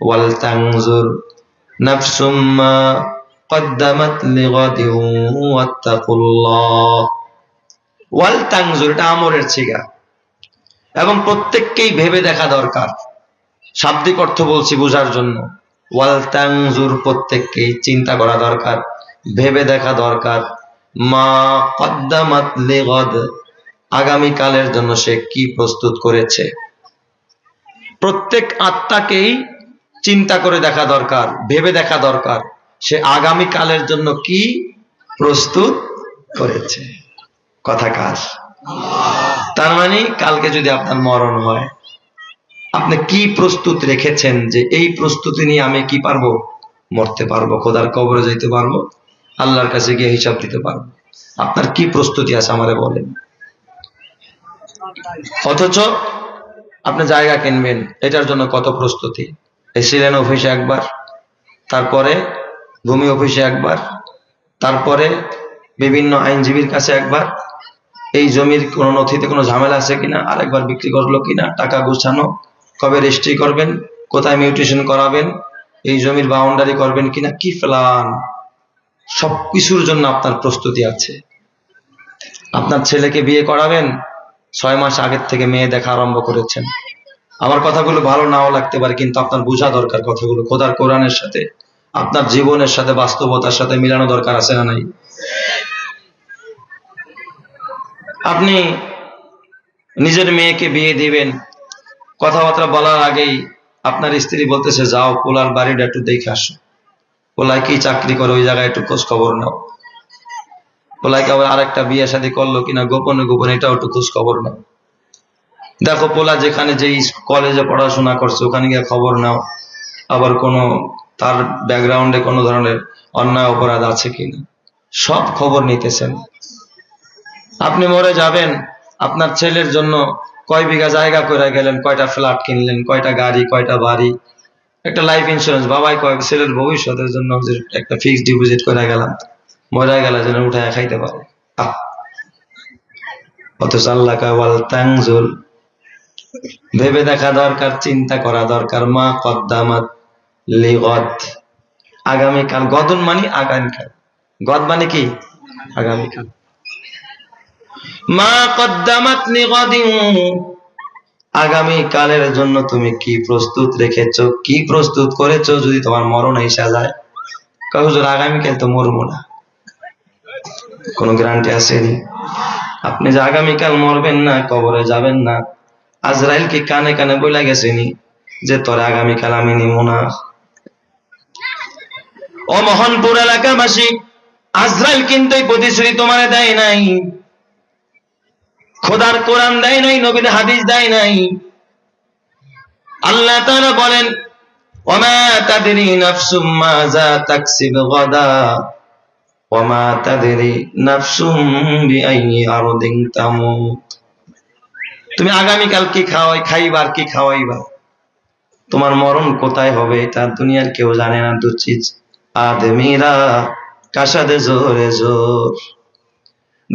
ওয়াল তানজুর নাফসুম মা قدمت لغد واتقوا الله ওয়াল তানজুর এটা আমরের ছিগা এবং প্রত্যেককেই ভেবে দেখা দরকার শাব্দিক অর্থ বলছি বোঝার জন্য ওয়াল তানজুর প্রত্যেককেই চিন্তা করা দরকার ভেবে দেখা দরকার মা কদ্দামাত লিগদ আগামী কালের জন্য সে কি প্রস্তুত করেছে প্রত্যেক আত্মাকেই চিন্তা করে দেখা দরকার, ভেবে দেখা দরকার। সে আগামী কালের জন্য কি প্রস্তুত করেছে? কথা কাজ তার মানে কালকে যদি আপনার মরণ হয়, আপনি কি প্রস্তুত রেখেছেন যে এই প্রস্তুতি নিয়ে আমি কি পারব? মরতে পারব, খোদার কবরে যাইতে পারব, আল্লাহর কাছে গিয়ে হিসাব দিতে পারব। আপনার কি প্রস্তুতি আছে আমারে বলেন। অথচ আপনি জায়গা কিনবেন, এটার জন্য কত প্রস্তুতি? এসিলেন অফিসে একবার, তারপরে ভূমি অফিসে একবার, তারপরে বিভিন্ন আইনজীবীর কাছে একবার, এই জমির কোনো নথিতে কোনো ঝামেলা আছে কিনা, আরেকবার বিক্রি করল কিনা, টাকা গুছানো, কবে রেজিস্ট্রি করবেন, কোথায় মিউটেশন করাবেন, এই জমির বাউন্ডারি করবেন কিনা, কি প্ল্যান সব কিছুর জন্য আপনার প্রস্তুতি আছে। আপনার ছেলেকে বিয়ে করাবেন, ছয় মাস আগের থেকে মেয়ে দেখা আরম্ভ করেছেন। আমার কথাগুলো ভালো নাও লাগতে পারে, কিন্তু আপনার বোঝা দরকার কথাগুলো। খোদার কোরআনের সাথে, আপনার জীবনের সাথে, বাস্তবতার সাথে মিলানো দরকার আছে না নাই? আপনি নিজের মেয়েকে বিয়ে দিবেন, কথাবার্তা বলার আগেই আপনার স্ত্রী বলতেছে, যাও পোলার বাড়িটা একটু দেখে আসো। পোলায় কি চাকরি করে, ওই জায়গায় একটু খোঁজ খবর নাও পোলাকে আবার আরেকটা বিয়ে শাদী করল কিনা, গোপনে গোপনে এটাও একটু খোঁজ খবর নাও। দেখো পোলা যেখানে যে কলেজে পড়াশোনা করছে, ওখানে গিয়ে খবর নাও। আবার কোনো, তার ব্যাকগ্রাউন্ডে কোনো ধরনের অন্যায় অপরাধ আছে কিনা? সব খবর নিতেছেন। আপনি মরে যাবেন, আপনার ছেলের জন্য কয় বিঘা জায়গা করে গেলেন, কয়টা ফ্ল্যাট কিনলেন, কয়টা গাড়ি, কয়টা বাড়ি? একটা লাইফ ইন্স্যুরেন্স বাবাই কয়, ছেলের ভবিষ্যতের জন্য একটা ফিক্সড ডিপোজিট করে গেলাম, মরে গেলে যেন উঠায় খাইতে পারে! অথচ আল্লাহ কয়, ওয়াল তাংজুল ভেবে দেখা দরকার, চিন্তা করা দরকার। মা কদ্দামাত লিগদ। আগামীকাল গদন মানে আগামীকাল। গদ মানে কি? আগামীকাল। মা কদ্দামাত লিগদিন আগামী কালের জন্য তুমি কি প্রস্তুত রেখেছো? কি প্রস্তুত করেছ যদি তোমার মরণ এসে যায়? হুজুর, আগামীকাল তো মরবো না। কোনো গ্যারান্টি আসেনি। আপনি যে আগামীকাল মরবেন না, কবরে যাবেন না আজরাইল কি কানে কানে বইলা গেছেনি যে তোর আগামীকাল আমি নিব না। ও মোহনপুর এলাকাবাসী, আজরাইল কিন্তু প্রতিশ্রুতি তোমার দেয় নাই। খোদার কোরআন দেয় নাই, নবীর হাদিস দেয় নাই। আল্লাহ তাআলা বলেন, ওমা তাদরি নাফসুম মাযা তাকসিব গাদা, ওমা তাদরি নাফসুম বিআইয়ি আরদিন তামুত। তুমি আগামীকাল কি খাওয়াই, খাইবার, কি খাওয়াইবা? তোমার মরণ কোথায় হবে এটা দুনিয়ার কেউ জানে না দু চিজ আদমিরা, কাসাদে জোরে জোর।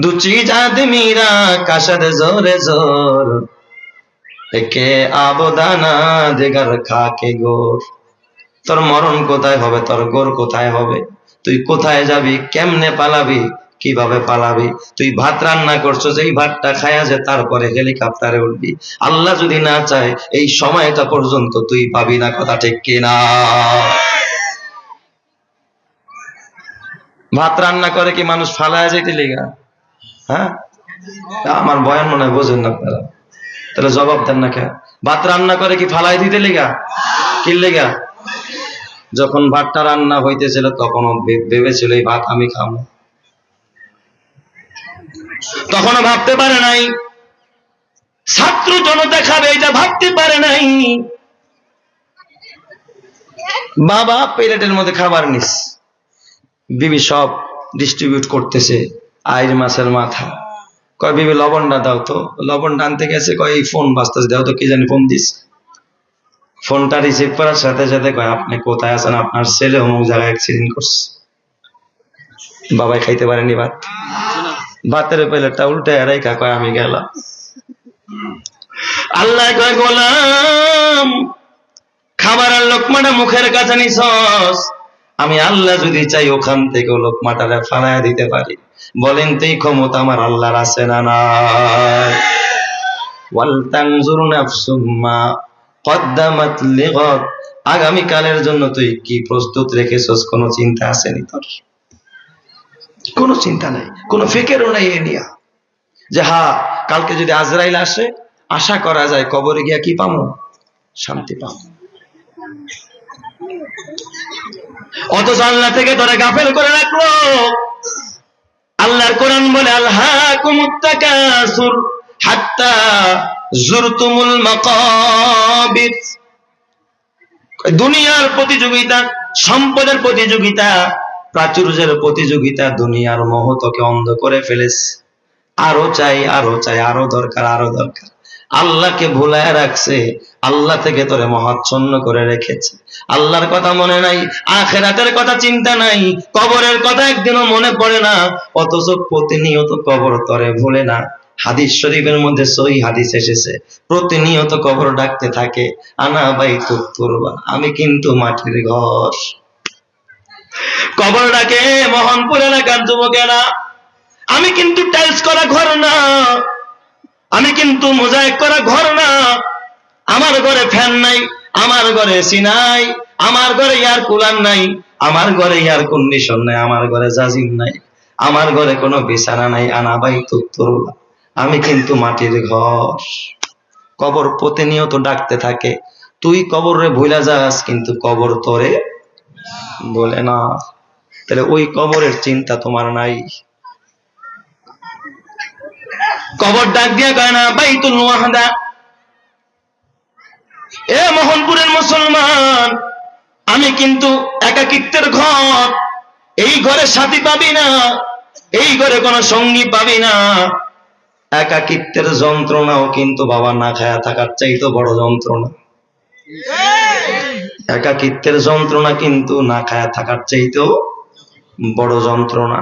দু চিজ আদমিরা, কাসাদে জোরে জোর। একে আবদানা, দেগার খাকে গোর। তোর মরণ কোথায় হবে, তোর গোর কোথায় হবে? তুই কোথায় যাবি, কেমনে পালাবি? কীভাবে পালাবি? তুই ভাত রান্না করছ যে এই ভাতটা খায়া যে তারপরে হেলিকপ্টারে উঠবি। আল্লাহ যদি না চায়, এই সময়টা পর্যন্ত তুই পাবি না, কথা ঠিক কিনা? ভাত রান্না করে কি মানুষ ফালায় যেতে লেগা? হ্যাঁ? আমার বয়ান মনে হয় বোঝেন না আপনারা। তাহলে জবাব দেন না কে ভাত রান্না করে কি ফালাই দিতে লেগা? কি লেগা? যখন ভাতটা রান্না হইতেছিল তখন ভেবেছিল, এই ভাত আমি খাব তখনও ভাবতে পারে নাই। ছাত্র জনতা খাবে, এটা ভাবতে পারে নাই। বাবা প্লেটের মধ্যে খাবার নিস। বিবি সব ডিস্ট্রিবিউট করতেছে, আইর মাছের মাথা। কয়, বিবি, লবণটা দাও তো। লবণ আনতে গেছে, কয়, এই ফোন বাঁচতেছে দাও তো, কি জানি ফোন দিস। ফোনটা রিসিভ করার সাথে সাথে কয়, আপনি কোথায় আছেন? আপনার ছেলে অমুক জায়গায় অ্যাক্সিডেন্ট করছে। বাবাই খাইতে পারেনি ভাত। ভাতের প্লেটটা উল্টে রেখা কয় আমি গেলাম। আল্লাহ কয়, গোলাম, খাবারের লোকমাটা মুখের কাছে নিছস। আমি আল্লাহ যদি চাই, ওখান থেকে লোকমাটারে ফালায় দিতে পারি। বলেন তো এই ক্ষমতা আমার আল্লাহর আছে না নাই? ওয়াল তানজুর নাফসুম মা কদ্দামাত লিগাদ। আগামী কালের জন্য তুই কি প্রস্তুত রেখেছস? কোনো চিন্তা আসেনি তোর? কোনো চিন্তা নাই, কোনো ফিকেরও নাই এ নিয়া। যে হা, কালকে যদি আজরাইল আসে, আশা করা যায় কবরে গিয়া কি পামো? শান্তি পাবো অথচ আল্লাহ থেকে তোরা গাফেল করে রাখল। আল্লাহর কোরআন বলে আল্লাহ কুমুত্তাকাসুর হাত্তা জুরতুমুল মাকাবির দুনিয়ার প্রতিযোগিতা, সম্পদের প্রতিযোগিতা প্রাচুর্যের প্রতিযোগিতা দুনিয়ার মোহ তোকে অন্ধ করে ফেলেছে। আরও চাই আরও চাই, আরও দরকার আরও দরকার। আল্লাহকে ভুলায় রাখছে, আল্লাহ থেকে তোরে মহাচ্ছন্ন করে রেখেছে। আল্লাহর কথা মনে নাই, আখেরাতের কথা চিন্তা নাই, কবরের কথা একদিনও মনে পড়ে না, অথচ প্রতিনিয়ত কবর তরে ভুলে না। হাদিস শরীফের মধ্যে সহি হাদিস এসেছে, প্রতিনিয়ত কবর ডাকতে থাকে, আনা বাই তুরবা আমি কিন্তু মাটির ঘর। কবর ডাকে, মোহনপুর এলাকার যুবকেরা আমি কিন্তু টাইলস করা ঘর না। আমি কিন্তু মোজাইক করা ঘর না। আমার ঘরে ফ্যান নাই, আমার ঘরে এসি নাই, আমার ঘরে এয়ার কুলার নাই, আমার ঘরে এয়ার কন্ডিশন নাই, আমার ঘরে জাজিম নাই, আমার ঘরে কোনো বিছানা নাই, আনা বাই তুত্তরুলা আমি কিন্তু মাটির ঘর। কবর প্রতিনিয়ত ডাকতে থাকে। তুই কবরে ভুলা যাস, কিন্তু কবর তোরে বলে, না, তাহলে ওই কবরের চিন্তা তোমার নাই। কবর ডাক দিয়া কয়, না, বাইতুল ওয়াহদা এ মোহনপুরের মুসলমান, আমি কিন্তু একাকিত্বের ঘর। এই ঘরে সাথী পাবি না, এই ঘরে কোনো সঙ্গী পাবি না। একাকিত্বের যন্ত্রণাও কিন্তু বাবা না খায়া থাকার চাইতো বড় যন্ত্রণা। একাকিত্বের যন্ত্রণা কিন্তু না খায়া থাকার চাইতেও বড় যন্ত্রণা।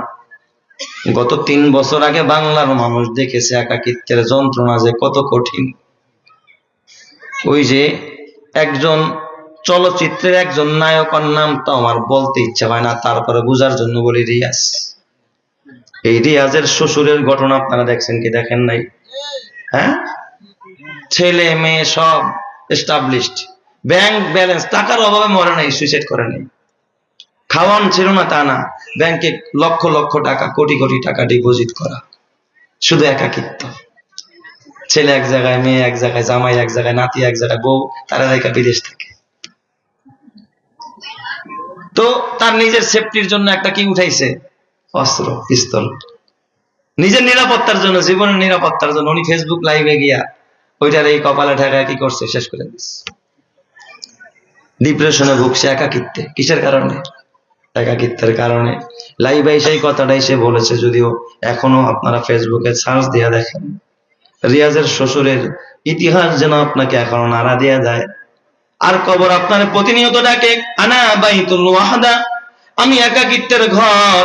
গত তিন বছর আগে বাংলার মানুষ দেখেছে একাকিত্বের যন্ত্রণা যে কত কঠিন। ওই যে একজন চলচ্চিত্রের একজন নায়কের নাম তো আমার বলতে ইচ্ছা হয় না, তারপরে বোঝার জন্য বলি রিয়াজ। এই রিয়াজের শ্বশুরের ঘটনা আপনারা দেখছেন কি দেখেন নাই? হ্যাঁ? ছেলে, মেয়ে সব এস্টাবলিশড ব্যাংক ব্যালেন্স টাকার অভাবে মরে নাই সুইসাইড করে নাই। খাওয়ান ছিল না, তা না। ব্যাংকে লক্ষ লক্ষ টাকা, কোটি কোটি টাকা ডিপোজিট করা। শুধু একাকিত্ব। ছেলে এক জায়গায়, মেয়ে এক জায়গায়, জামাই এক জায়গায়, নাতি এক জায়গায়, বউ, তারা রেখা বিদেশ থাকে। তো তার নিজের সেফটির জন্য একটা কি উঠাইছে? অস্ত্র পিস্তল নিজের নিরাপত্তার জন্য, জীবনের নিরাপত্তার জন্য। উনি ফেসবুক লাইভে গিয়া, ওইটার এই কপালে ঠেকায় কি করছে? শেষ করে দিচ্ছে ডিপ্রেশনে ভুগছে একাকিত্বে। কিসের কারণে? একাকিত্বের কারণে। লাইভে সেই কথাটাই সে বলেছে, যদিও এখনও আপনারা ফেসবুকে সার্চ দিয়া দেখেন। রিয়াজের শ্বশুরের ইতিহাস যেন আপনাকে এখনও নাড়া দেয়া যায় আর কবর আপনার প্রতিনিয়ত ডাকে, আনা বাইতুল ওয়াহাদা, আমি একাকিত্বের ঘর।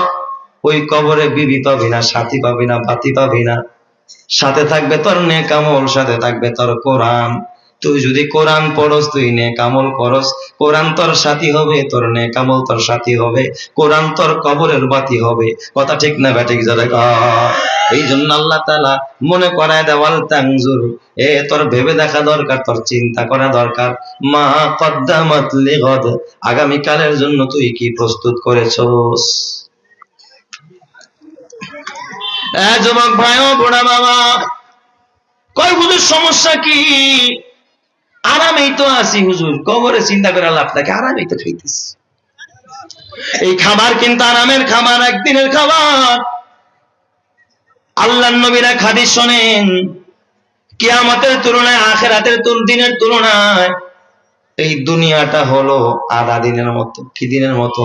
ওই কবরে বিবি পাবি না, সাথী পাবি না, বাতি পাবি না। সাথে থাকবে তোর নে কামল সাথে থাকবে তোর কোরআন। তুই যদি কোরআন পড়স, তুই নে কামল করস। কোরআন তোর সাথী হবে, তোর নে কামল তোর সাথী হবে। কোরআন তোর কবরের বাতি হবে। কথা ঠিক না ব্যাটিক যারা এই জন্য আল্লাহ তালা মনে করায় দেওয়াল তাংজুর। এ, তোর ভেবে দেখা দরকার, তোর চিন্তা করা দরকার। মা কদ্দামাত লিগদ আগামী কালের জন্য তুই কি প্রস্তুত করেছস? যুবক ভাই ও বুড়া বাবা কয় হুজুর সমস্যা কি? আরামেই তো আছি, হুজুর। কবরে চিন্তা করে লাভ থাকে আরামেই তো খাইতেছি। এই খাবার কিন্তু আরামের খাবার একদিনের খাবার আল্লাহ নবীরা খাদিস শোনেন, কিয়ামতের তুলনায়, আখেরাতের দিনের তুলনায় এই দুনিয়াটা হলো আধা দিনের মতো, কি দিনের মতো?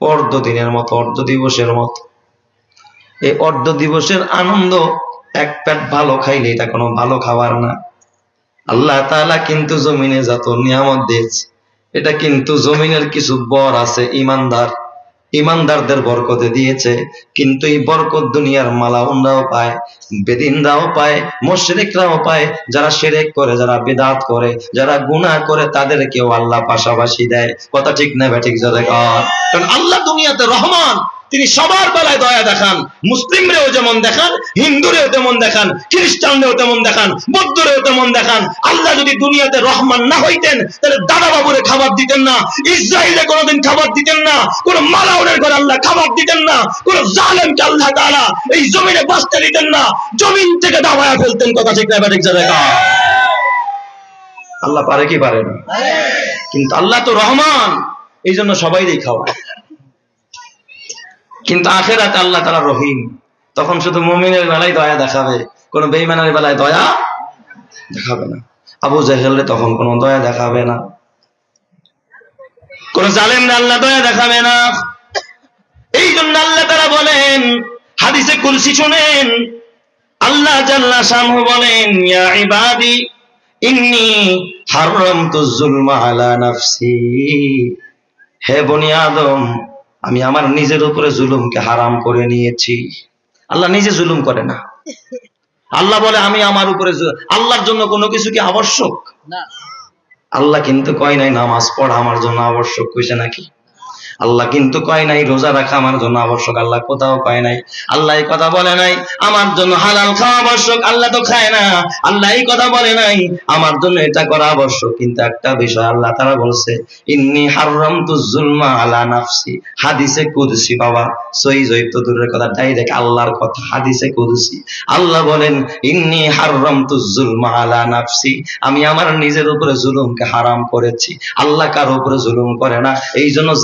অর্ধ দিনের মতো, অর্ধ দিবসের মতো। এই অর্ধ দিবসের আনন্দ এক পেট ভালো খাইলে এটা কোনো ভালো খাবার না। আল্লাহ তাআলা কিন্তু জমিনে যত নিয়ামত দিয়েছে, এটা কিন্তু জমিনের কিছু বর আছে, ইমানদার। ইমানদারদের বরকতে দিয়েছে, কিন্তু এই বরকত দুনিয়ার মালাউনরাও পায়, বেদিনরাও পায়, মুশরিকরাও পায়, যারা শিরক করে, যারা বেদাত করে, যারা গুনাহ করে, তাদেরকেও আল্লাহ পাশাপাশি দেয়। কথা ঠিক না ঠিক জোরে কর? কারণ আল্লাহ দুনিয়াতে রহমান। তিনি সবার বেলায় দয়া দেখান। মুসলিমরেও যেমন দেখান হিন্দুরেও তেমন দেখান খ্রিস্টানরেও তেমন দেখান বৌদ্ধরেও তেমন দেখান। আল্লাহ যদি দুনিয়াতে রহমান না হইতেন তাহলে দাদা বাবুরে খাবার দিতেন না ইসরায়েলে কোনোদিন খাবার দিতেন না কোন মালাউনের ঘরে আল্লাহ খাবার দিতেন না কোন জালেমকে আল্লাহ তাআলা এই জমিনে বাঁচতে দিতেন না জমিন থেকে দাবায়া ফেলতেন কথা ঠিক না ঠিক জায়গা আল্লাহ পারে কি পারে না? কিন্তু আল্লাহ তো রহমান এই জন্য সবাইরই খাওয়ায় কিন্তু আখেরাতে আল্লাহ তারা রহিম। তখন শুধু মুমিনের বেলায় দয়া দেখাবে, কোন বেইমানের বেলায় দয়া দেখাবে না। আবু জাহেলে তখন কোনো দয়া দেখাবে না। কোন জালেম আল্লাহ দয়া দেখাবে না। এই জন্য আল্লাহ তারা বলেন, হাদিসে কুলসি শুনেন, আল্লাহ জাল্লা শামহু বলেন, ইয়া ইবাদি, ইন্নি হারামতু যুলমা আলা নাফসি। হে বনি আদম আমি আমার নিজের উপরে জুলুমকে হারাম করে নিয়েছি। আল্লাহ নিজে জুলুম করে না। আল্লাহ বলে আমি আমার উপরে আল্লাহর জন্য কোনো কিছু কি আবশ্যক? আল্লাহ কিন্তু কয় নাই নামাজ পড়া আমার জন্য আবশ্যক কইছে নাকি? আল্লাহ কিন্তু কয় নাই, রোজা রাখা আমার জন্য আবশ্যক, আল্লাহ কোথাও কয় নাই। আল্লাহ কথা বলে নাই, আমার জন্য হালাল খাওয়া আবশ্যক, আল্লাহ তো খায় না। আল্লাহ কথা বলে নাই, আমার জন্য এটা করা আবশ্যক। কিন্তু একটা বিষয় আল্লাহ তারা বলছে, ইন্নি হারামতু যুলমা আলা নাফসি। হাদিসে কুদসি বাবা সই জৈত দূরের কথা, ডাইরেক্ট আল্লাহর কথা, হাদিসে কুদসি। আল্লাহ বলেন, ইন্নি হারামতু জুলমা আলা নাফসি। আমি আমার নিজের উপরে জুলুমকে হারাম করেছি। আল্লাহ কারও উপরে জুলুম করে না। এই জন্য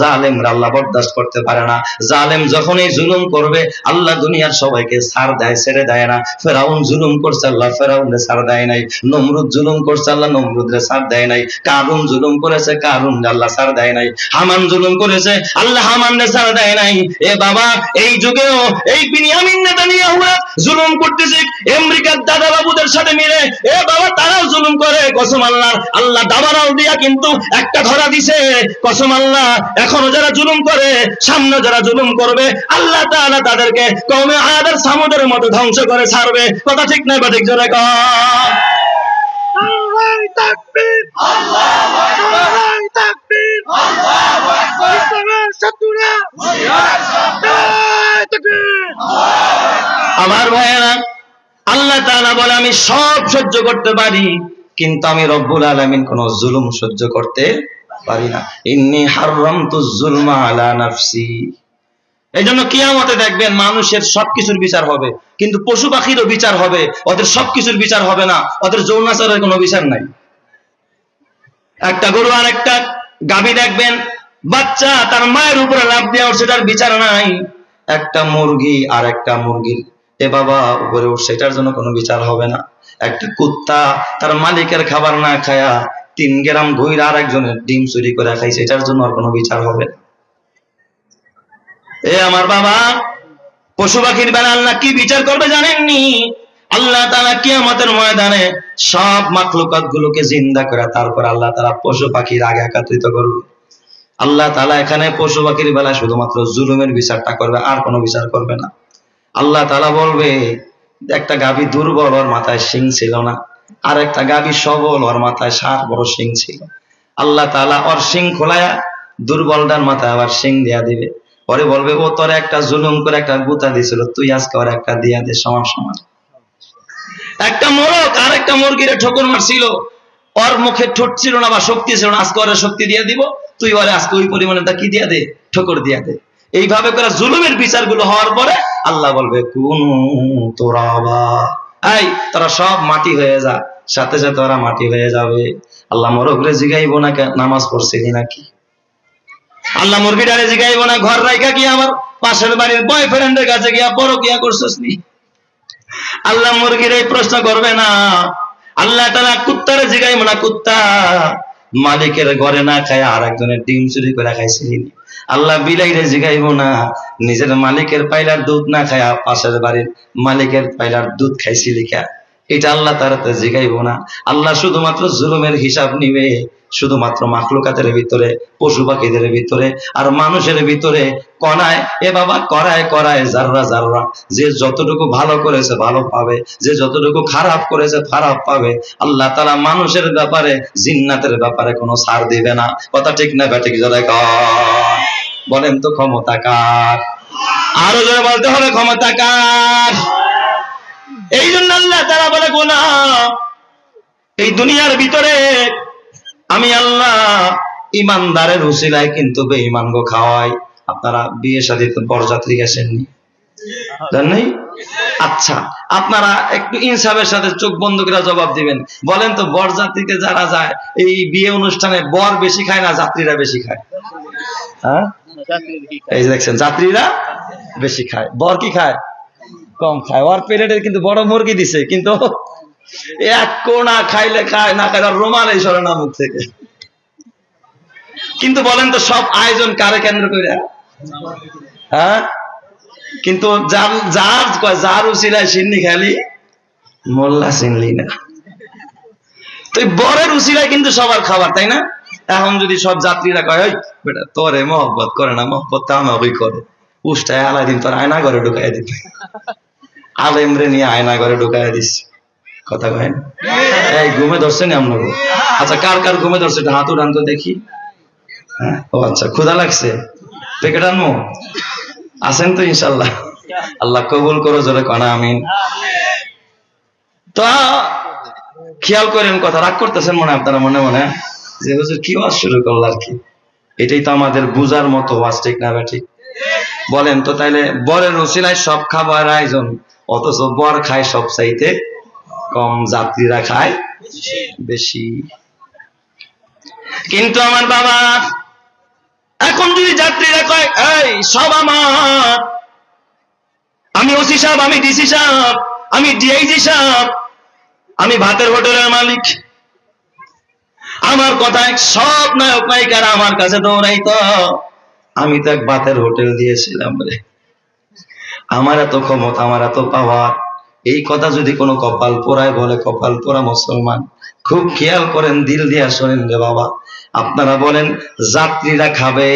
জালেমরা আল্লাহ বরদাস্ত করতে পারে না। জালেম যখন এই জুলুম করবে, আল্লাহ দুনিয়ার সবাইকে ছাড় দেয়, ছেড়ে দেয় না। ফেরাউন জুলুম করছে, আল্লাহ ফেরাউনরে ছাড় দেয় নাই। নমরুদ জুলুম করছে, আল্লাহ নমরুদরে ছাড় দেয় নাই। কারুন জুলুম করেছে কারুন আল্লাহ ছাড় দেয় নাই। হামান জুলুম করেছে, আল্লাহ হামানরে ছাড় দেয় নাই। এ বাবা, এই যুগেও এই বিনিয়ামিন নেতানিয়াহু জুলুম করতেছে, আমেরিকার দাদা বাবুদের সাথে মিলে। এ বাবা, তারাও জুলুম করে, কসম আল্লাহ আল্লাহ দাবারাও দিয়া কিন্তু একটা ধরা দিছে। কসম আল্লাহ, এখনও যারা জুলুম করে সামনে যারা জুলুম করবে আল্লাহ তাআলা তাদেরকে কওমে আদের সামুদের মতো ধ্বংস করে ছাড়বে। কথা ঠিক নাই বা ঠিক জোরে কর আমার ভাইয়েরা আল্লাহ তাআলা বলে আমি সব সহ্য করতে পারি কিন্তু আমি রব্বুল আলামিন কোন জুলুম সহ্য করতে পারি না। ইন্নি হারামতু যুলমা আলা নাফসি। এই জন্য কিয়ামতে দেখবেন মানুষের সবকিছুর বিচার হবে। কিন্তু পশু পাখিরও বিচার হবে। ওদের সবকিছুর বিচার হবে না। ওদের যৌনাচারের কোনো বিচার নাই। একটা গরু আর একটা গাভী দেখবেন, বাচ্চা তার মায়ের উপরে লাভ দেওয়া উঠছে তার বিচার নাই। একটা মুরগি আর একটা মুরগির। এ বাবা, উপরে এটার জন্য কোনো বিচার হবে না। একটা কুত্তা তার মালিকের খাবার না খায়া তিন গ্রাম ঘুইর আর একজনের ডিম চুরি করে খাইছে, এটার জন্য আর কোনো বিচার হবে? এ আমার বাবা, পশু পাখির বেলা আল্লাহ কি বিচার করবে জানেননি? আল্লাহ তারা কিয়ামতের ময়দানে সব মাখলুকাত গুলোকে জিন্দা করে তারপর আল্লাহ তারা পশু পাখির আগে একাত্রিত করবে। আল্লাহ তালা এখানে পশু পাখির বেলায় শুধুমাত্র জুলুমের বিচারটা করবে, আর কোনো বিচার করবে না। আল্লাহ তালা বলবে একটা গাভী দুর্বল ওর মাথায় শিং ছিল না। আর একটা গাভী সবল ওর মাথায় সাত বড় শিং ছিল। আল্লাহ তালা ওর শিং খোলায়া দুর্বলটার মাথায় আবার শিং দিয়া দিবে। পরে বলবে, ও, তোর একটা জুলুম করে একটা গুতা দিছিল, তুই আজকে ওর একটা দিয়া দে, সমান সমান। একটা মোরগ আর একটা মুরগিরে ঠোকর মারছিল। ওর মুখে ঠোঁট ছিল না বা শক্তি ছিল না, আজকে ওরে শক্তি দিয়ে দিব, তুই ওরে আজকে ওই পরিমাণে তা কি দিয়া দে? ঠোকর দিয়া দে। এইভাবে করে জুলুমের বিচারগুলো হওয়ার পরে আল্লাহ বলবে, কোন তোরা এই, তোরা সব মাটি হয়ে যা, সাথে সাথে ওরা মাটি হয়ে যাবে। আল্লাহ মোরগরে জিগাইবো না কে- নামাজ পড়ছিলি নাকি? আল্লাহ মুরগিটারে জিগাইবো না? ঘর রাইখা কি আমার পাশের বাড়ির বয়ফ্রেন্ডের কাছে গিয়া বড় কিয়া করছিস নি? আল্লাহ মুরগির এই প্রশ্ন করবে না। আল্লাহ তারা কুত্তারে জিগাইব না, কুত্তা। মালিকের ঘরে না খায় আর একজনের ডিম চুরি করে খাইছিলি? আল্লাহ বিলাইরে জিগাইব না, নিজের মালিকের পাইলার দুধ না খায় পাশের বাড়ির মালিকের পাইলার দুধ খাইছিলি কা এটা আল্লাহ তারা জিগাইব না। আল্লাহ শুধুমাত্র জুলুমের হিসাব নিবে, শুধুমাত্র মাখলুকাতের ভিতরে, পশু পাখিদের ভিতরে, আর মানুষের ভিতরে কনায় এ বাবা করায় করায় জাররা জাররা যে যতটুকু ভালো করেছে ভালো পাবে, যে যতটুকু খারাপ করেছে খারাপ পাবে, আল্লাহ তারা মানুষের ব্যাপারে, জিন্নাতের ব্যাপারে কোনো ছাড় দিবে না। কথা ঠিক না ব্যাটিক জোরে বলেন তো ক্ষমতা কার? আরও জোরে বলতে হবে ক্ষমতা কার? এই জন্য আল্লাহ তারা বলে, গোনা, এই দুনিয়ার ভিতরে আমি আল্লাহ ইমানদারের উসিলায় কিন্তু বেঈমান গো খাওয়াই। আপনারা বিয়ে শাদী তো বরযাত্রী গেছেননি। জান আচ্ছা আপনারা একটু ইনসাফের সাথে চোখ বন্ধ করে জবাব দিবেন। বলেন তো, বরযাত্রীতে যারা যায়, এই বিয়ে অনুষ্ঠানে বর বেশি খায় না যাত্রীরা বেশি খায়? হ্যাঁ? এই দেখছেন, যাত্রীরা বেশি খায়। বর কি খায়? কম খায়। ওর প্লেটের কিন্তু বড় মুরগি দিছে, কিন্তু এক কোনা খাইলে খায়, না খায় রোমাল এই সরে না মুখ থেকে। কিন্তু বলেন তো সব আয়োজন কারে কেন্দ্র করে? হ্যাঁ? কিন্তু যার যার, কয়, যার উচিলায় সিন্নি খালি, মোল্লা চিনলি না। তো বরের উচিলায় কিন্তু সবার খাবার, তাই না? এখন যদি সব যাত্রীরা কয় বেটা, তোরে মহব্বত করে না মহব্বত তো আমাকেই করে। উষ্টায় আলাই দিন, তোর আয়না ঘরে ঢুকাই দিবে। আলেম রে নিয়ে আয়না ঘরে ঢুকাই দিস কথা কয় এই ঘুমে ধরছে নি আপনাকে আচ্ছা কার কার ঘুমে ধরছে এটা হাত উড়ান তো দেখি। হ্যাঁ, ও আচ্ছা ক্ষুধা লাগছে? প্যাকেট আনব আছেন তো ইনশাল্লাহ আল্লাহ কবুল করো জোরে কনা আমিন। তা খেয়াল করেন কথা রাগ করতেছেন মনে আপনারা মনে মনে? যে হুজুর কি ওয়াজ শুরু করল আর কি? এটাই তো আমাদের বুজার মতো ওয়াজ ঠিক না ঠিক? বলেন তো তাইলে বরের রসিলায় সব খাবার আয়োজন। অথচ বর খায় সব চাইতে কম, যাত্রীরা খায় বেশি। কিন্তু আমার বাবা, এখন যদি যাত্রীরা কয়, এই, সব আমার। আমি ওসি সাহেব, আমি ডিসি সাহেব, আমি ডিআইজি সাহেব, আমি ভাতের হোটেলের মালিক। আমার কথায় সব নায়ক নায়িকারা আমার কাছে দৌড়াইতো। আমি তো এক ভাতের হোটেল দিয়েছিলাম রে। আমার এত ক্ষমতা, আমার এত পাওয়ার এই কথা যদি কোনো কপাল পোড়ায় বলে, কপাল পোড়া মুসলমান, খুব খেয়াল করেন, দিল দিয়া শোনেন রে বাবা। আপনারা বলেন, যাত্রীরা খাবে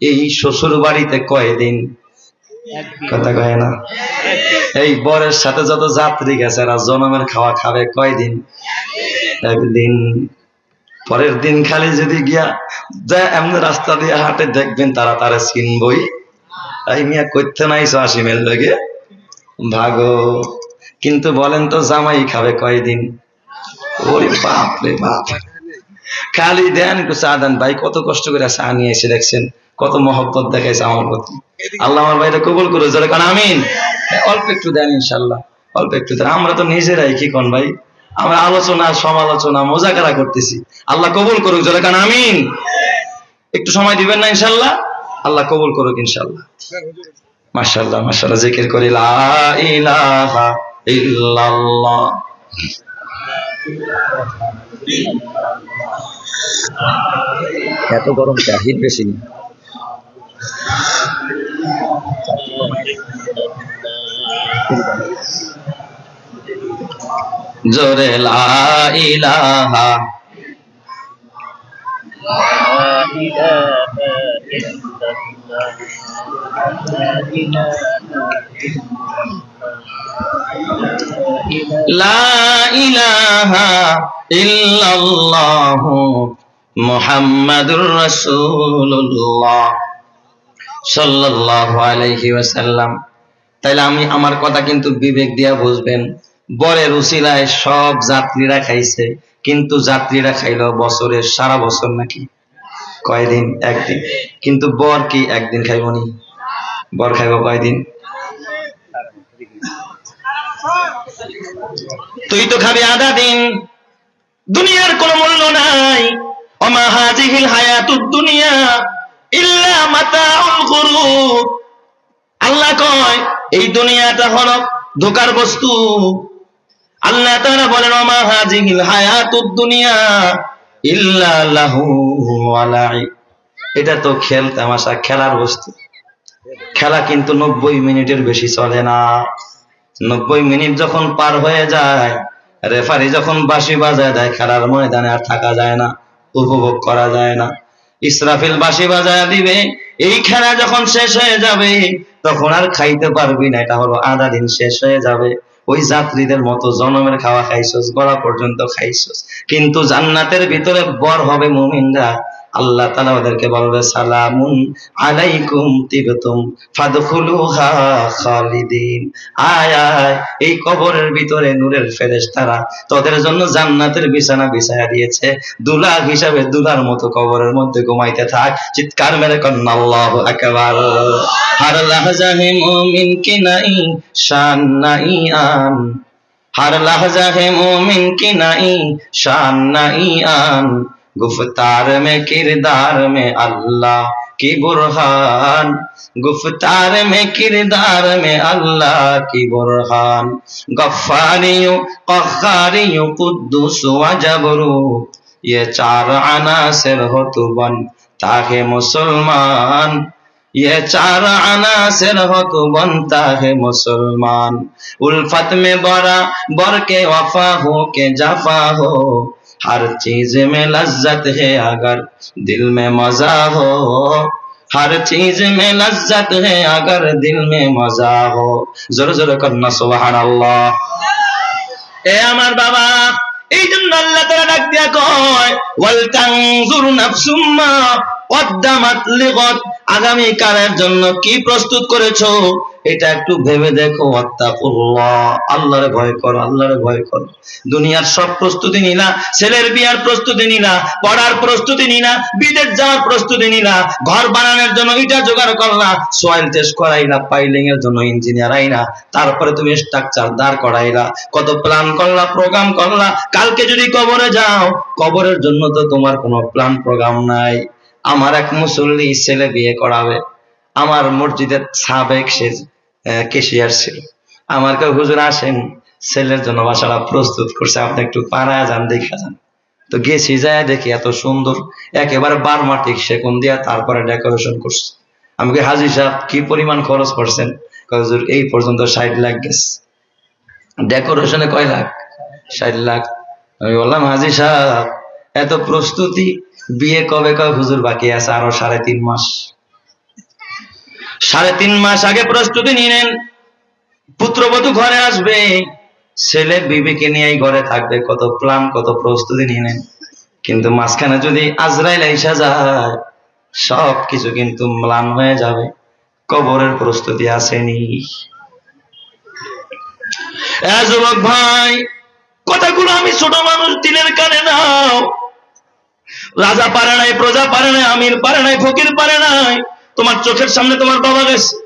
এই শ্বশুর বাড়িতে কয়দিন? কথা কয় না? এই বরের সাথে যত যাত্রী গেছে, এরা জনমের খাওয়া খাবে কয়দিন? একদিন। পরের দিন খালি যদি গিয়া যা এমন রাস্তা দিয়ে হাঁটে দেখবেন তারা তারা চিনবই। এই মিয়া করতে নাইছো আসিমের লগে? ভাগো। কিন্তু বলেন তো জামাই খাবে কয়দিন? ওরে বাপ রে বাপ। খালি দেন চা দেন ভাই, কত কষ্ট করে চা নিয়ে এসে দেখছেন, কত মহব্বত দেখাইছে আমার প্রতি। আল্লাহ আমার ভাইটা কবুল করে জোরে কারণ আমিন। অল্প একটু দেন ইনশাল্লাহ অল্প একটু দেন। আমরা তো নিজেরাই কি কোন ভাই? আমরা আলোচনা, সমালোচনা, মোজাকারা করতেছি। আল্লাহ কবুল করুক, জোরে কারণ আমিন। একটু সময় দিবেন না ইনশাল্লাহ আল্লাহ কবুল করুক ইনশাল্লাহ মাশাল্লাহ মাশাল্লাহ জিকির করি লা ইলাহা ইল্লাল্লাহ। এত গরম হিট বেশি নেই জোরে লা ইলাহা। তাইলে আমি আমার কথা কিন্তু বিবেক দিয়া বুঝবেন। বরের উসিলায় সব যাত্রীরা খাইছে, কিন্তু যাত্রীরা খাইলো বছরের সারা বছর নাকি। কয়দিন? একদিন। কিন্তু বর কি একদিন খাইবনি বর খাইব কয়দিন? তুই তো খাবি আধা দিন। দুনিয়ার কোনো মূল্য নাই। অমা হাজিহিল হায়াতুদ দুনিয়া ইল্লা মাতাউল গুরুর আল্লাহ কয়, এই দুনিয়াটা হলো ধোকার বস্তু। আল্লাহ তাআলা বলেন অমা হাজিহিল হায়াতুদ দুনিয়া ইল্লা লাহু। এটা তো খেল, তামাশা, খেলার বস্তু। খেলা কিন্তু নব্বই মিনিটের বেশি চলে না। নব্বই মিনিট যখন পার হয়ে যায়, রেফারি যখন বাঁশি বাজায় দেয়, খেলার ময়দানে আর থাকা যায় না, উপভোগ করা যায় না। ইসরাফিল বাঁশি বাজায় দিবে, এই খেলা যখন শেষ হয়ে যাবে, তখন আর খাইতে পারবি না, এটা হলো আধা দিন শেষ হয়ে যাবে। ওই যাত্রীদের মতো জনমের খাওয়া খাইছস, গলা পর্যন্ত খাইছস। কিন্তু জান্নাতের ভিতরে বর হবে মুমিনরা। আল্লাহ তালা ওদেরকে বলবে, সালামুন আলাইকুম তিবতুম ফাদখুলুহা খালিদিন। আয় আয়, এই কবরের ভিতরে নূরের ফেরেশতারা তোদের জন্য জান্নাতের বিছানা বিছায়া দিয়েছে। দুলা হিসাবে দুলার মতো কবরের মধ্যে ঘুমাইতে থাক। চিৎকার মেরে কন্যা, আল্লাহু হার লাহজাহে মুমিন কি শান নাই আন। হার লাহজাহে মুমিন কি শান নাই আন। गुफ्तार में किरदार में अल्लाह की बुरहान। गुफ्तार में किरदार में अल्लाह की बुरहान। गफ्फारियों कख्खारियों कुद्दुस व जबरूत ये चार अनासिर हो तू बन ताकि मुसलमान। ये चार अनासिर हो तो बनता है मुसलमान। उल्फत में बड़ा बर के वफा हो के जफा हो। हर चीज में लज्जत है अगर दिल में मजा हो हर चीज में लज्जत है अगर दिल में मजा हो जोर जोर करना सुबहान अल्लाह এ আমার বাবা এই জন্য আল্লাহ তারা ডাক দিয়া কয় ওয়াল তানজুর নাফসুম্মা কদ্দামাত লিগত আগামী কালের জন্য কি প্রস্তুত করেছ? এটা একটু ভেবে দেখো আল্লাহরে ভয় করো, আল্লাহরে ভয় করো। দুনিয়ার সব প্রস্তুতি নিলা, ছেলের বিয়ার প্রস্তুতি নিলা, পড়ার প্রস্তুতি নিলা, বিদেশ যাওয়ার প্রস্তুতি নিলা, ঘর বানানোর জন্য ইটা জোগাড় করলা সয়েল টেস্ট করাইলা, পাইলিং এর জন্য ইঞ্জিনিয়ার আইনা তারপরে তুমি স্ট্রাকচার দাঁড় করাইলা, কত প্ল্যান করলা প্রোগ্রাম করলা, কালকে যদি কবরে যাও, কবরের জন্য তো তোমার কোনো প্ল্যান প্রোগ্রাম নাই। আমার এক মুসল্লি ছেলে বিয়ে করাবে। আমার মসজিদের সাবেক সে কেশিয়ার ছিল। আমার কেউ হুজুর আসেন, ছেলের জন্য বাসাটা প্রস্তুত করছে, আপনি একটু পাড়ায় যান, দেখা যান। তো গেছি যায় দেখি এত সুন্দর, একেবারে বারমাটিক সেকুন দিয়া তারপরে ডেকোরেশন করছে। আমি কি হাজি সাহেব, কি পরিমাণ খরচ করছেন কয়, হুজুর, এই পর্যন্ত ষাট লাখ গেছে। ডেকোরেশনে কয় লাখ? ষাট লাখ। আমি বললাম, হাজি সাহেব, এত প্রস্তুতি বিয়ে কবে কবে হুজুর বাকি আছে? আরও সাড়ে তিন মাস। সাড়ে তিন মাস আগে প্রস্তুতি নিলেন। পুত্রবধূ ঘরে আসবে। ছেলে বিবিকে নিয়েই ঘরে থাকবে। কত প্ল্যান কত প্রস্তুতি নিলেন। কিন্তু মাঝখানে যদি আজরাইল আইসা যায়, সব কিছু কিন্তু ম্লান হয়ে যাবে। কবরের প্রস্তুতি আসেনি। যুবক ভাই, কথাগুলো আমি ছোট মানুষ দিলের কানে নাও। রাজা পারে নাই, প্রজা পারে নাই, আমির পারে নাই, ফকির পারে নাই। তোমার চোখের সামনে তোমার বাবা গেছে।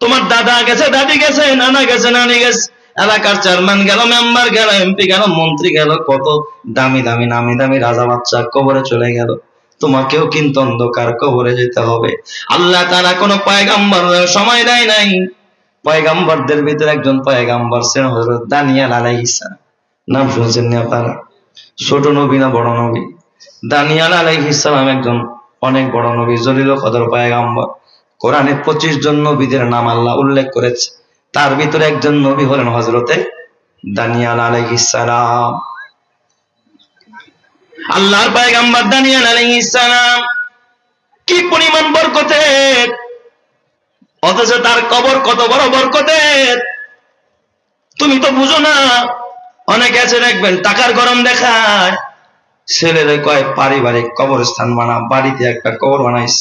তোমার দাদা গেছে, দাদি গেছে, নানা গেছে, নানি গেছে। এলাকার চেয়ারম্যান গেল, মেম্বার গেল, এমপি গেল, মন্ত্রী গেল, কত দামি দামি, নামি দামি রাজা বাচ্চা কবরে চলে গেল। তোমাকেও কিন্তু অন্ধকার কবরে যেতে হবে। আল্লাহ তারা কোনো পয়গাম্বর সময় দেয় নাই। পয়গাম্বরদের ভিতরে একজন পয়গাম্বর ছিলেন হযরত দানিয়াল আলাইহিস সালাম। নাম শুনছেন না আপনারা? ছোট নবী না বড় নবী? দানিয়াল আলাইহিস সালাম একজন অনেক বড় নবী, জলিল কদর পয়গাম্বর। কোরআনে পঁচিশ জন নবীদের নাম আল্লাহ উল্লেখ করেছে। তার ভিতরে একজন নবী হলেন হজরতে দানিয়াল আলাইহিস সালাম। আল্লাহর পয়গাম্বর দানিয়াল আলাইহিস সালাম কি পরিমাণ বরকতের? অথচ তার কবর কত বড় বরকতের? তুমি তো বুঝো না। অনেকে আছে দেখবেন, টাকার গরম দেখায়। ছেলেরে কয়, পারিবারিক কবরস্থান বানা, বাড়িতে একটা কবর বানাইস।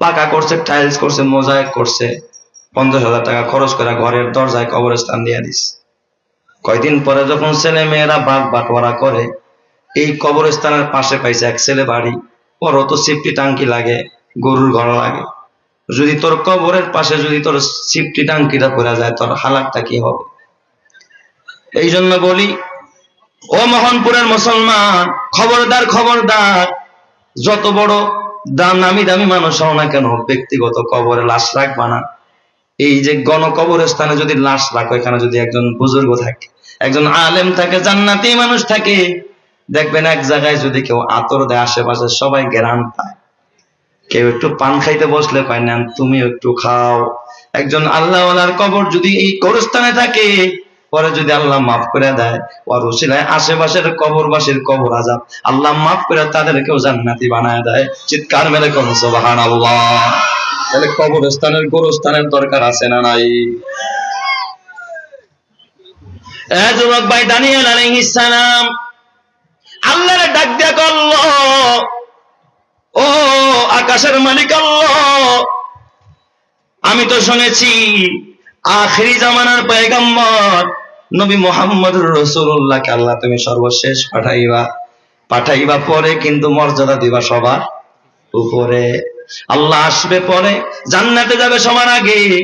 পাকা করছে, টাইলস করছে, মোজাইক করছে, পঞ্চাশ হাজার টাকা খরচ করে ঘরের দরজায় কবরস্থান দিয়ে দিস। কয়দিন পরে যখন ছেলে মেয়েরা বাদ বাটোয়ারা করে, এই কবরস্থানের পাশে পাইছে এক ছেলে বাড়ি। ওরও তো সিফটি টাঙ্কি লাগে, গরুর ঘর লাগে। যদি তোর কবরের পাশে যদি তোর সিফটি টাঙ্কিটা পড়ে যায়, তোর হালাতটা কি হবে? এই জন্য বলি ও মোহনপুরের মুসলমান, খবরদার খবরদার, যত বড় দাম নামি দামি মানুষ হও না কেন, ব্যক্তিগত কবরে লাশ রাখবা না। এই যে গণ কবরস্থানে যদি লাশ রাখো, এখানে যদি একজন বুজুর্গ থাকে, একজন আলেম থাকে, জান্নাতি মানুষ থাকে, দেখবেন এক জায়গায় যদি কেউ আতর দেয়, আশেপাশে সবাই গ্রাম পায়। কেউ একটু পান খাইতে বসলে কয় না তুমি একটু খাও। একজন আল্লাহওয়ালার কবর যদি এই কবরস্থানে থাকে পরে যদি আল্লাহ মাফ করে দেয় ওর উসিলায় আশেপাশের কবরবাসীর কবর আজাব আল্লাহ মাফ করে তাদেরকেও জান্নাতি বানায় দেয়। চিৎকার মেরে কোন সোবাহান তাহলে কবরস্থানের গোরস্থানের দরকার আছে না নাই? ভাই দানিয়াল আলাইহিস সালাম, আল্লাহরে ডাক দিয়া করল ও আকাশের মালিক আল্লাহ আমি তো শুনেছি, আখেরি জামানার পয়গম্বর নবী মোহাম্মদ রসুল্লাহকে আল্লাহ তুমি সর্বশেষ পাঠাইবা। পাঠাইবা পরে কিন্তু মর্যাদা দিবা সবার উপরে। আল্লাহ আসবে পরে, জান্নাতে যাবে সবার আগে।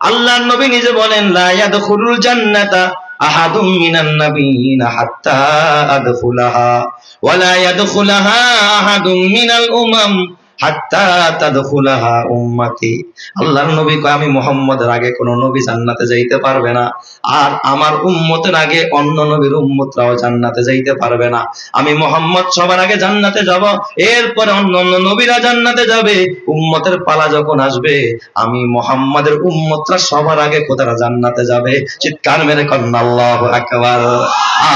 আল্লাহর নবী নিজে বলেন, লা ইয়াদখুলুল জান্নাতা আহাদুম মিনাল উমাম। আল্লাহর নবী কয়, আমি মুহাম্মদের আগে নবী জান্নাতে যাইতে পারবে না। আর আমার উম্মতের আগে অন্য নবীর উম্মতরাও জান্নাতে যাইতে পারবে না। আমি মোহাম্মদ সবার আগে জান্নাতে যাব, এরপরে অন্য অন্য নবীরা জান্নাতে যাবে। উম্মতের পালা যখন আসবে, আমি মোহাম্মদের উম্মতরা সবার আগে কোথারা জান্নাতে যাবে। চিৎকার মেরে করেন, আল্লাহ আকবার।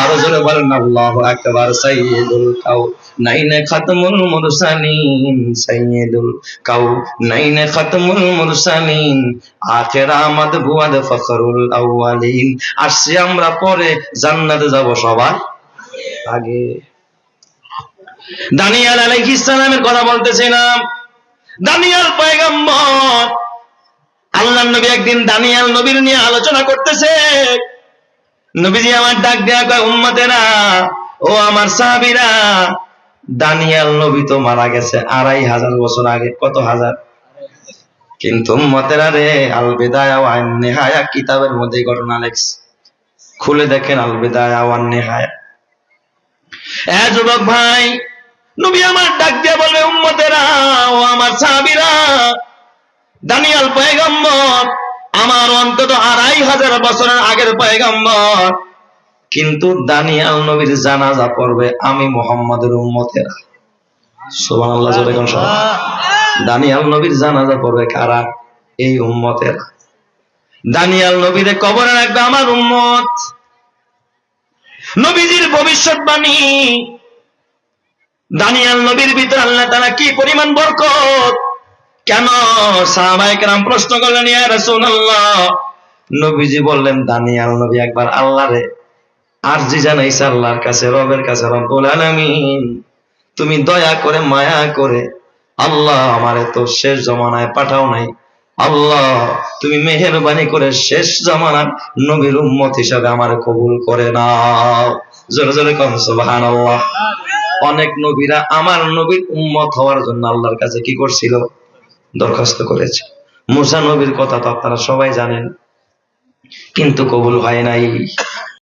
আরও জোরে বলেন, আল্লাহ আকবার। কাউ নাইনে খাতমুল মুরসালিন সাইয়্যিদুল কাউ নাইনে খাতমুল মুরসালিন আখের আমাদ বুয়াদ ফখরুল আউয়ালিন। আসছি আমরা পরে জান্নাতে যাব সবার আগে। দানিয়াল আলাইহিস সালামের কথা বলতেছিলাম। দানিয়াল পয়গম্বর আল্লাহ নবী একদিন দানিয়াল নবীর নিয়ে আলোচনা করতেছে। নবীজি আমার ডাক দেয়া কয়, উম্মতেরা, ও আমার সাহাবীরা দানিয়াল নবী তো মারা গেছে আড়াই হাজার বছর আগে। কত হাজার? কিন্তু উম্মতেরা রে আল বিদায়া ওয়ান নেহায়া কিতাবের মধ্যে ঘটনা লেখছে। খুলে দেখেন আল বিদায়া ওয়ান নেহায়া যুবক ভাই, নবী আমার ডাক দিয়ে বলবে, উম্মতেরা ও আমার সাহাবীরা, দানিয়াল পয়গম্বর, আমার অন্তত আড়াই হাজার বছরের আগের পয়গম্বর কিন্তু দানিয়াল নবীর জানাজা পড়বে আমি মোহাম্মদের উম্মতেরা সুবহানাল্লাহ, জোরে কোন নবীর জানাজা পড়বে কারা? এই উম্মতের দানিয়াল কবরে রাখবে আমার উম্মত। নবীজির ভবিষ্যৎবাণী। দানিয়াল নবীর ভিতরে আল্লাহ তারা কি পরিমাণ বরকত? কেন? সাহাবায়ে কেরাম প্রশ্ন করলেন, ইয়া রাসূলুল্লাহ। নবীজি বললেন দানিয়াল নবী একবার আল্লাহরে আরজি জানাইছে আল্লাহর কাছে, রবের কাছে, রব্বুল আলামিন। তুমি দয়া করে, মায়া করে আল্লাহ আমারে তো শেষ জমানায় পাঠাও নাই। আল্লাহ, তুমি মেহেরবানি করে শেষ জমানার নবীর উম্মত হিসাবে আমার কবুল করে নাও। জোরে জোরে কম সুবহানাল্লাহ। অনেক নবীরা আমার নবীর উম্মত হওয়ার জন্য আল্লাহর কাছে কি করছিল? দরখাস্ত করেছে। মুসা নবীর কথা তো আপনারা সবাই জানেন, কিন্তু কবুল হয় নাই।